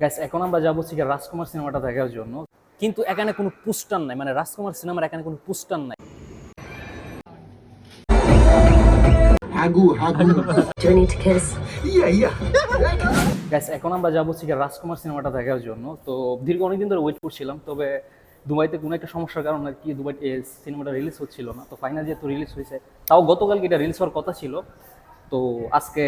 Gas এখন আমরা যাব হচ্ছে রাজকুমার সিনেমাটা দেখার জন্য। কিন্তু এখানে কোনো পোস্টার নাই মানে রাজকুমার সিনেমার এখানে কোনো পোস্টার নাই। হাগু হাগু? ইয়া ইয়া। গ্যাস এখন আমরা যাব হচ্ছে রাজকুমার সিনেমাটা দেখার জন্য। তো দীর্ঘ অনেকদিন ধরে ওয়েট করছিলাম তবে দুবাইতে কোনো একটা সমস্যার কারণে আর কি দুবাই সিনেমাটা রিলিজ হচ্ছিল না। তো ফাইনাল যেহেতু রিলিজ হয়েছে তাও গতকালকে এটা রিলিজ হওয়ার কথা ছিল। তো আজকে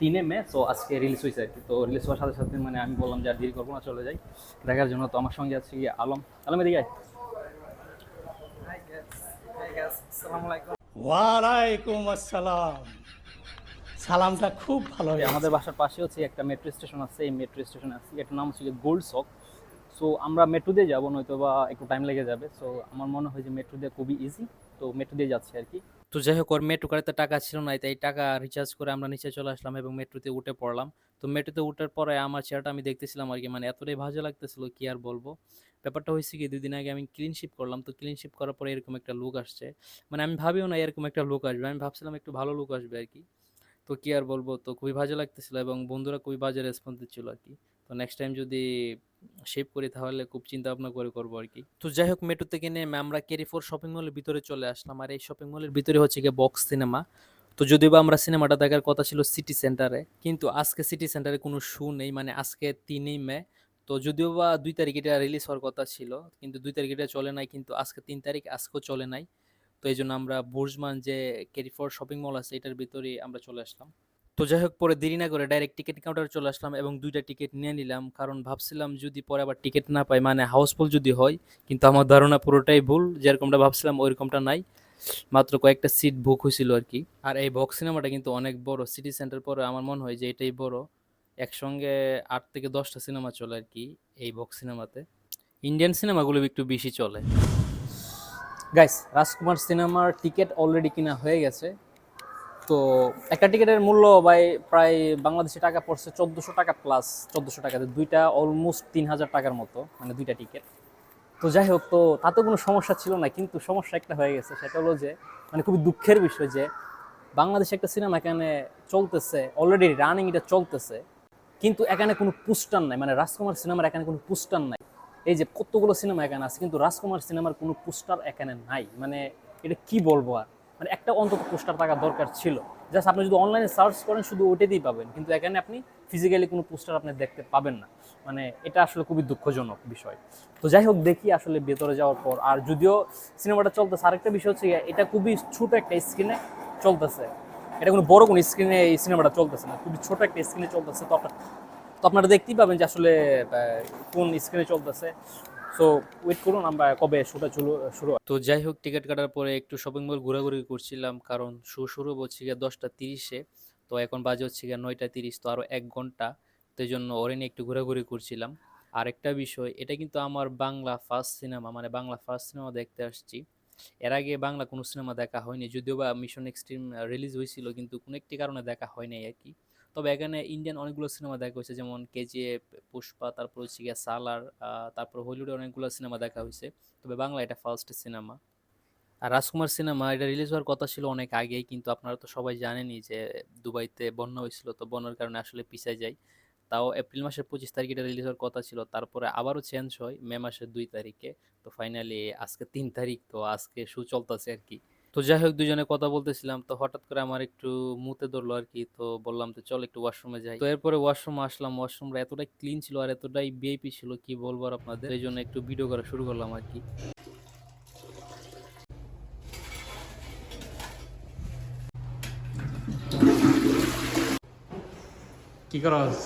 তিনে মে তো আজকে রিলিজ হয়েছে আর কি। তো রিলিজ হওয়ার সাথে সাথে মানে আমি বললাম যে আর দেরি করব না চলে যাই। দেখার জন্য তো আমার সঙ্গে আছে আলম। আলম এদিকে আয়। ওয়ালাইকুম আসসালাম। সালামটা খুব ভালো হয়েছে। আমাদের বাসার পাশে হচ্ছে একটা মেট্রো স্টেশন আছে এই মেট্রো স্টেশন আছে। এটার নাম হচ্ছে গোল্ড সক সো আমরা মেট্রো দিয়ে যাব নয়তো বা একটু টাইম লেগে যাবে। সো আমার মনে হয় যে মেট্রো দিয়ে খুবই ইজি তো মেট্রো দিয়ে যাচ্ছে আর কি। তো যাই হোক, ওর মেট্রো গাড়িতে টাকা ছিল না, তাই টাকা রিচার্জ করে আমরা নিচে চলে আসলাম এবং মেট্রোতে উঠে পড়লাম। তো মেট্রোতে উঠার পরে আমার চেহারাটা আমি দেখতেছিলাম আর কি মানে এতটাই ভালো লাগতেছিল, কি আর বলব? ব্যাপারটা হয়েছে কি দুই দিন আগে আমি ক্লিনশিপ করলাম, তো ক্লিনশিপ করার পরে এরকম একটা লুক আসছে। মানে আমি ভাবিও না এরকম একটা লুক আসবে, আমি ভাবছিলাম একটু ভালো লুক আসবে আর কি। তো কি আর বলব, তো খুবই বাজে লাগতেছিল এবং বন্ধুরা খুবই বাজে রেসপন্স দিচ্ছিল আর কি। তো নেক্সট টাইম যদি শেপ করি তাহলে খুব চিন্তা ভাবনা করে করব আর কি তো যাই হোক মেট্রো থেকে নেমে আমরা কেরিফোর শপিং মলের ভিতরে চলে আসলাম। আর এই শপিং মলের ভিতরে হচ্ছে গিয়ে বক্স সিনেমা তো যদিও বা আমরা সিনেমাটা দেখার কথা ছিল সিটি সেন্টারে কিন্তু আজকে সিটি সেন্টারে কোনো শু নেই। মানে আজকে তিনই মে। তো যদিও বা দুই তারিখ এটা রিলিজ হওয়ার কথা ছিল, কিন্তু দুই তারিখ এটা চলে নাই। কিন্তু আজকে তিন তারিখ, আজকেও চলে নাই। তো এই জন্য আমরা বুর্জমান যে কেরিফোর শপিং মল আছে, এটার ভিতরে আমরা চলে আসলাম। তো যাই হোক পরে দেরি না করে ডাইরেক্ট টিকিট কাউন্টারে চলে আসলাম এবং দুইটা টিকিট নিয়ে নিলাম। কারণ ভাবছিলাম যদি পরে আবার টিকিট না পাই মানে হাউসফুল যদি হয়, কিন্তু আমার ধারণা পুরোটাই ভুল। যেরকমটা ভাবছিলাম ওইরকমটা নাই। মাত্র কয়েকটা সিট বুক হয়েছিল আর কি। আর এই বক্স সিনেমাটা কিন্তু অনেক বড়। সিটি সেন্টার পরে আমার মনে হয় যে এটাই বড়। একসঙ্গে আট থেকে দশটা সিনেমা চলে আর কি এই বক্স সিনেমাতে ইন্ডিয়ান সিনেমাগুলো একটু বেশি চলে। গাইস রাজকুমার সিনেমার টিকিট অলরেডি কিনা হয়ে গেছে। তো একটা টিকিটের মূল্য ভাই প্রায় বাংলাদেশি টাকা পড়ছে চোদ্দোশো টাকা প্লাস চোদ্দোশো টাকাতে। দুইটা অলমোস্ট তিন হাজার টাকার মতো মানে দুইটা টিকিট তো যাই হোক, তো তাতে কোনো সমস্যা ছিল না, কিন্তু সমস্যা একটা হয়ে গেছে, সেটা হলো যে মানে খুবই দুঃখের বিষয় যে, বাংলাদেশে একটা সিনেমা এখানে চলতেছে অলরেডি রানিং এটা চলতেছে, কিন্তু এখানে কোনো পোস্টার নাই মানে রাজকুমার সিনেমার এখানে কোনো পোস্টার নাই। এই যে কতগুলো সিনেমা এখানে আছে, কিন্তু রাজকুমার সিনেমার কোনো পোস্টার এখানে নাই। মানে এটা কি বলব আর? মানে একটা অন্তত পোস্টার থাকা দরকার ছিল। জাস্ট আপনি যদি অনলাইনে সার্চ করেন, শুধু ওইটাতেই পাবেন। কিন্তু এখানে আপনি ফিজিক্যালি কোনো পোস্টার আপনি দেখতে পাবেন না। মানে এটা আসলে খুবই দুঃখজনক বিষয়। তো যাই হোক, দেখি আসলে ভেতরে যাওয়ার পর। আর যদিও সিনেমাটা চলতেছে, আরেকটা বিষয় হচ্ছে এটা খুবই ছোট একটা স্ক্রিনে চলতেছে। এটা কোনো বড় কোনো স্ক্রিনে এই সিনেমাটা চলতেছে না। খুবই ছোট একটা স্ক্রিনে চলতেছে। তো তো আপনারা দেখতেই পাবেন যে আসলে কোন স্ক্রিনে চলতেছে। সো ওয়েট করুন, আমরা কবে শুটা শুরু শুরু তো যাই হোক, টিকিট কাটার পরে একটু শপিং মল ঘোরাঘুরি করছিলাম, কারণ শো শুরু হচ্ছে গিয়ে দশটা তিরিশে। তো এখন বাজে হচ্ছে গিয়ে নয়টা তিরিশ, তো আরও এক ঘণ্টা। তো জন্য ওরে নিয়ে একটু ঘোরাঘুরি করছিলাম। আরেকটা বিষয়, এটা কিন্তু আমার বাংলা ফার্স্ট সিনেমা মানে বাংলা ফার্স্ট সিনেমা দেখতে আসছি। এর আগে বাংলা কোনো সিনেমা দেখা হয়নি, যদিও বা মিশন এক্সট্রিম রিলিজ হয়েছিল, কিন্তু কোনো একটি কারণে দেখা হয়নি আর কি। তবে এখানে ইন্ডিয়ান অনেকগুলো সিনেমা দেখা হয়েছে, যেমন কেজিএফ পুষ্পা তারপর হচ্ছে গিয়ে সালার তারপর হলিউডে অনেকগুলো সিনেমা দেখা হয়েছে, তবে বাংলা এটা ফার্স্ট সিনেমা আর রাজকুমার সিনেমা এটা রিলিজ হওয়ার কথা ছিল অনেক আগেই, কিন্তু আপনারা তো সবাই জানেনই যে দুবাইতে বন্যা হয়েছিল, তো বন্যার কারণে আসলে পিছিয়ে যায়। তাও এপ্রিল মাসের পঁচিশ তারিখে এটা রিলিজ হওয়ার কথা ছিল, তারপরে আবারও চেঞ্জ হয় মে মাসের দুই তারিখে, তো ফাইনালি আজকে তিন তারিখ, তো আজকে শু চলতেছে আর কি। তো যাই হোক দুজনে কথা বলতেছিলাম, তো হঠাৎ করে আমার একটু মুতে ধরলো আর কি তো বললাম তো চল একটু ওয়াশরুমে যাই। তো এরপরে ওয়াশরুমে আসলাম ওয়াশরুমটা এতটাই ক্লিন ছিল আর এতটাই বিআইপি ছিল, কি বলব আর আপনাদের? এই জন্য একটু ভিডিও করা শুরু করলাম আর কি কি করস?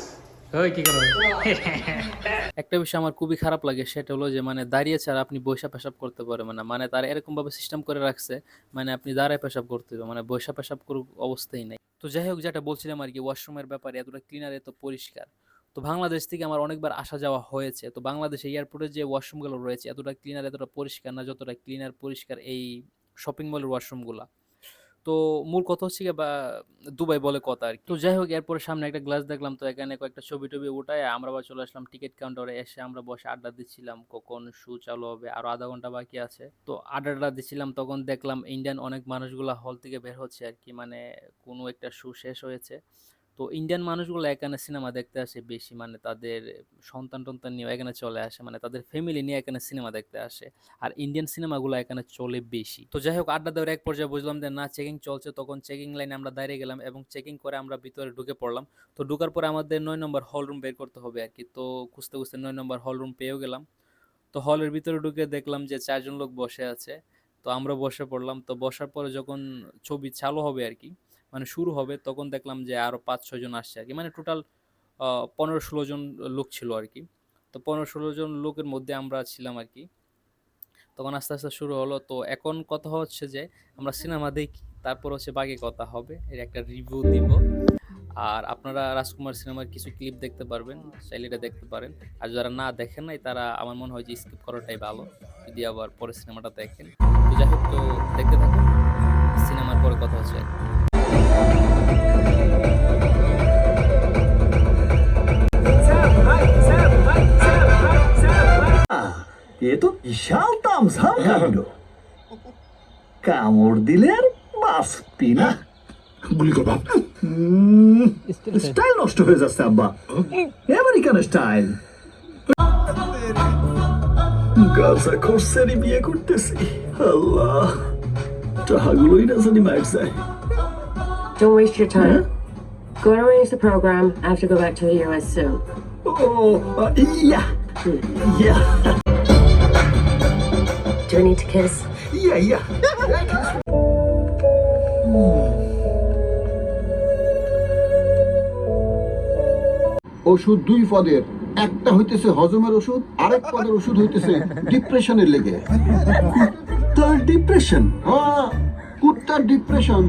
একটা বিষয় আমার খুবই খারাপ লাগে, সেটা হলো যে মানে দাঁড়িয়ে ছাড়া আপনি বৈশা পেশাব করতে পারবেন না। মানে তারা এরকম ভাবে সিস্টেম করে রাখছে মানে আপনি দাঁড়ায় পেশাব করতে হবে মানে বৈশা পেশাব করুক অবস্থাই নাই। তো যাই হোক, যেটা বলছিলাম আর কি ওয়াশরুমের ব্যাপারে, এতটা ক্লিনার এত পরিষ্কার। তো বাংলাদেশ থেকে আমার অনেকবার আসা যাওয়া হয়েছে। তো বাংলাদেশে এয়ারপোর্টে যে ওয়াশরুমগুলো রয়েছে, এতটা ক্লিনার এতটা পরিষ্কার না, যতটা ক্লিনার পরিষ্কার এই শপিং মলের ওয়াশরুমগুলো তো মূল কথা হচ্ছে গিয়ে বা, দুবাই বলে কথা আর কি তো যাই হোক, এরপরে সামনে একটা গ্লাস দেখলাম, তো এখানে কয়েকটা ছবি টবি উঠায়, আমরা আবার চলে আসলাম টিকিট কাউন্টারে এসে আমরা বসে আড্ডা দিচ্ছিলাম, কখন শু চালু হবে, আরও আধা ঘণ্টা বাকি আছে। তো আড্ডাটা দিচ্ছিলাম, তখন দেখলাম ইন্ডিয়ান অনেক মানুষগুলা হল থেকে বের হচ্ছে আর কি মানে কোনো একটা শু শেষ হয়েছে। তো ইন্ডিয়ান মানুষগুলো এখানে সিনেমা দেখতে আসে বেশি মানে তাদের সন্তান টন্তান নিয়ে এখানে চলে আসে মানে তাদের ফ্যামিলি নিয়ে এখানে সিনেমা দেখতে আসে। আর ইন্ডিয়ান সিনেমাগুলো এখানে চলে বেশি। তো যাই হোক, আড্ডা দেওয়ার এক পর্যায়ে বুঝলাম যে না চেকিং চলছে। তখন চেকিং লাইনে আমরা দাঁড়িয়ে গেলাম এবং চেকিং করে আমরা ভিতরে ঢুকে পড়লাম। তো ঢুকার পরে আমাদের নয় নম্বর হল রুম বের করতে হবে আর কি তো খুঁজতে খুঁজতে নয় নম্বর হল রুম পেয়েও গেলাম। তো হলের ভিতরে ঢুকে দেখলাম যে চারজন লোক বসে আছে। তো আমরা বসে পড়লাম। তো বসার পরে যখন ছবি চালু হবে আর কি মানে শুরু হবে, তখন দেখলাম যে আরও পাঁচ ছজন আসছে আর কি মানে টোটাল পনেরো ষোলো জন লোক ছিল আর কি তো পনেরো ষোলো জন লোকের মধ্যে আমরা ছিলাম আর কি তখন আস্তে আস্তে শুরু হলো। তো এখন কথা হচ্ছে যে আমরা সিনেমা দেখি, তারপর হচ্ছে বাকি কথা হবে। এর একটা রিভিউ দিব। আর আপনারা রাজকুমার সিনেমার কিছু ক্লিপ দেখতে পারবেন, চাইলে দেখতে পারেন। আর যারা না দেখেন নাই, তারা আমার মনে হয় যে স্কিপ করাটাই ভালো। যদি আবার পরে সিনেমাটা দেখেন। তো যাই হোক, তো দেখতে থাকুন। সিনেমার পরে কথা হচ্ছে এ তো বিশাল তামসাম কাণ্ড। কামড় না। বুলি স্টাইল নষ্ট হয়ে যাচ্ছে আব্বা। আমেরিকান স্টাইল গাছা খরচেরই বিয়ে করতেছি। আল্লাহ টাকাগুলোই না জানি মার যায়। Don't waste your time. Go and arrange the program. I have to go back to the US soon. O yeah yeah Do I need to kiss? ইয়া ইয়া ওষুধ দুই পদের একটা হইতেছে হজমের ওষুধ আরেক পদের ওষুধ হইতেছে ডিপ্রেশনের লেগে তার ডিপ্রেশন হ্যাঁ কুত্তার ডিপ্রেশন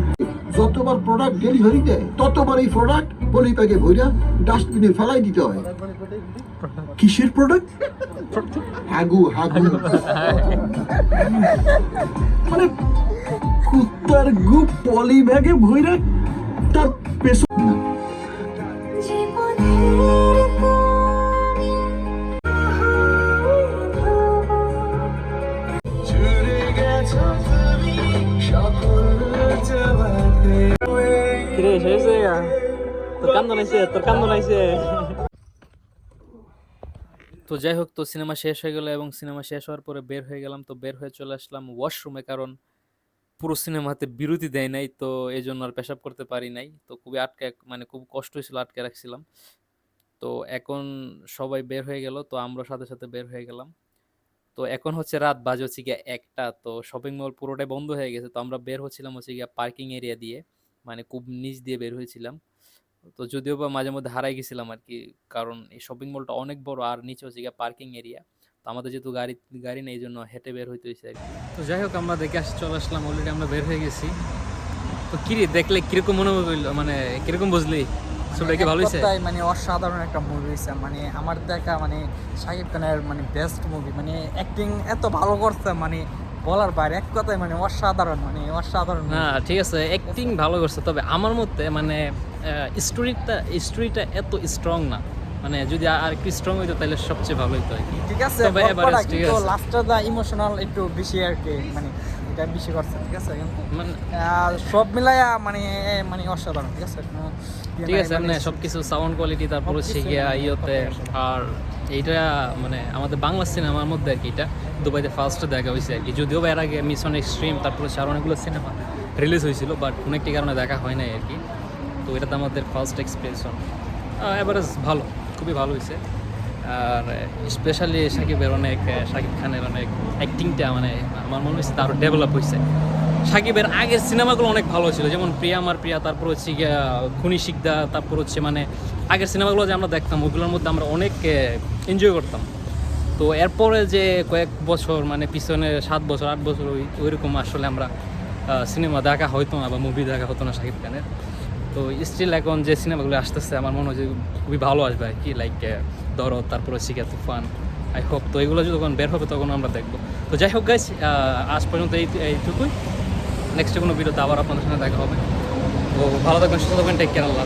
যতবার প্রোডাক্ট ডেলিভারি দেয়, ততবার এই প্রোডাক্ট পলি প্যাকে ভইরা ডাস্টবিনে ফেলাই দিতে হয়। কিসের প্রোডাক্ট হাগু হাগু। মানে কুত্তার গু পলি ব্যাগে ভইরা তার পেছন কিরে তোর তো যাই হোক, তো সিনেমা শেষ হয়ে গেল এবং সিনেমা শেষ হওয়ার পরে বের হয়ে গেলাম, তো বের হয়ে চলে আসলাম ওয়াশরুমে, কারণ পুরো সিনেমাতে বিরতি দেয় নাই, তো এই জন্য আর পেশাব করতে পারি নাই। তো খুবই আটকে মানে খুব কষ্ট হয়েছিল, আটকে রাখছিলাম। তো এখন সবাই বের হয়ে গেল, তো আমরা সাথে সাথে বের হয়ে গেলাম। তো এখন হচ্ছে রাত বাজে হচ্ছে গিয়ে একটা, তো শপিং মল পুরোটাই বন্ধ হয়ে গেছে, তো আমরা বের হচ্ছিলাম হচ্ছে গিয়ে পার্কিং এরিয়া দিয়ে মানে খুব নিচ দিয়ে বের হয়েছিলাম। তো যদিও বা মাঝে মধ্যে হারাই গেছিলাম আর কি কারণ এই শপিং মলটা অনেক বড় আর নিচে হচ্ছে গিয়ে পার্কিং এরিয়া তো আমাদের যেহেতু গাড়ি গাড়ি নেই এই জন্য হেঁটে বের হইতে হয়েছে আর কি তো যাই হোক আমরা দেখে আসি চলে আসলাম অলরেডি আমরা বের হয়ে গেছি। তো কিরে দেখলে কীরকম অনুভব হইল? মানে কীরকম বুঝলি? ছবিটা কি ভালো হয়েছে মানে অসাধারণ একটা মুভি হয়েছে মানে আমার দেখা মানে শাকিব খানের মানে বেস্ট মুভি মানে অ্যাক্টিং এত ভালো করছে মানে বলার বাইরে এক কথায় মানে অসাধারণ মানে অসাধারণ না ঠিক আছে অ্যাক্টিং ভালো করছে তবে আমার মতে মানে স্টোরিটা স্টোরিটা এত স্ট্রং না। মানে যদি আর একটু স্ট্রং হইতো তাহলে সবচেয়ে ভালো হইতো আর কি। ঠিক আছে তবে গল্পটা ঠিক আছে। লাস্টটা দা ইমোশনাল একটু বেশি আর কি মানে এটা বেশি করছে ঠিক আছে মানে সব মিলাইয়া মানে মানে অসাধারণ ঠিক আছে ইয়ে ঠিক আছে মানে মানে সবকিছু সাউন্ড কোয়ালিটি তারপর হচ্ছে গিয়া মানে ইয়েতে আর এইটা মানে আমাদের বাংলা সিনেমার মধ্যে আর কি এটা দুবাইতে ফার্স্ট দেখা হয়েছে আর কি। যদিও বা এর আগে মিশন এক্সট্রিম তারপরে হচ্ছে আরও অনেকগুলো সিনেমা রিলিজ হয়েছিল বাট কোনো একটি কারণে দেখা হয় নাই আর কি। তো এটাতে আমাদের ফার্স্ট এক্সপিরিয়েন্স অ্যাভারেজ ভালো, খুবই ভালো হয়েছে। আর স্পেশালি সাকিবের অনেক সাকিব খানের অনেক অ্যাক্টিংটা মানে আমার মনে হয়েছে তারও ডেভেলপ হয়েছে। সাকিবের আগের সিনেমাগুলো অনেক ভালো ছিল যেমন প্রিয়া আমার প্রিয়া, তারপর হচ্ছে খুনি শিকদা তারপর হচ্ছে মানে আগের সিনেমাগুলো যে আমরা দেখতাম, ওগুলোর মধ্যে আমরা অনেক এনজয় করতাম। তো এরপরে যে কয়েক বছর মানে পিছনে সাত বছর, আট বছর ওই, ওইরকম আসলে আমরা সিনেমা দেখা হতো না বা মুভি দেখা হতো না শাকিব খানের। তো স্টিল এখন যে সিনেমাগুলো আসতেছে, আমার মনে হয় যে খুবই ভালো আসবে আর কি লাইক দরদ, তারপরে শিকা তুফান আই হোপ তো এগুলো যখন বের হবে, তখন আমরা দেখব। তো যাই হোক গাছ আজ পর্যন্ত এই এইটুকুই। নেক্সট কোনো ভিডিওতে আবার আপনাদের সঙ্গে দেখা হবে। ও ভালো থাকবেন, সুস্থ থাকবেন টেক কেয়ার আল্লাহ।